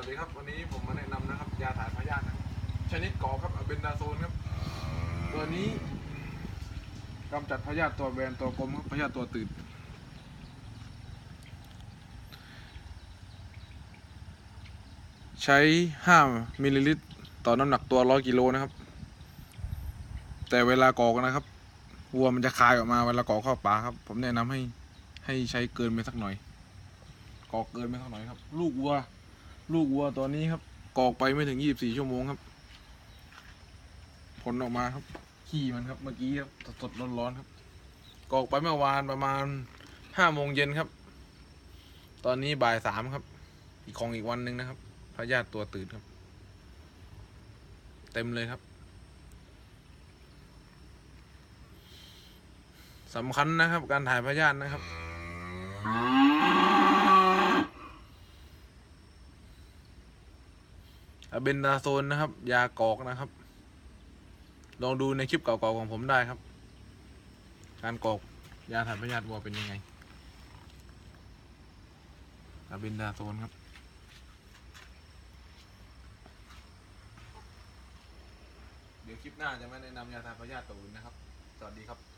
วัสดีครับวันนี้ผมมาแนะนำนะครับยาถ่ายพยาธินะชนิดกอครับอะเบนดาโซนครับ ตัวนี้กำจัดพยาธิตัวแบนตัวกลมครับพยาธิตัวตื่นใช้ 5 มิลลิลิตร ต่อน้ำหนักตัว 100 กิโลนะครับ แต่เวลากอกนะครับ วัวมันจะคายออกมาเวลากอกเข้าปากครับ ผมแนะนำให้ให้ใช้เกินไปสักหน่อย กอกเกินไปสักหน่อยครับ ลูกวัว ลูกวัวตัวนี้ครับ กอกไปไม่ถึง24ชั่วโมงครับ ผลออกมาครับ ขี้มันครับ เมื่อกี้ครับสดๆร้อนๆครับ กอกไปเมื่อวานประมาณห้าโมงเย็นครับ ตอนนี้บ่ายสามครับ อีกของอีกวันหนึ่งนะครับพยาธิตัวตื่นครับ เต็มเลยครับสำคัญนะครับ การถ่ายพยาธินะครับ อะ เบนดาโซนนะครับ ยากอกนะครับ ลองดูในคลิปเก่าๆของผมได้ครับ การกรอกยาถ่ายพยาธิวัวเป็นยังไงอะเบนดาโซนครับเดี๋ยวคลิปหน้าจะมาแนะนำยาถ่ายพยาธิตัวอื่นนะครับ สวัสดีครับ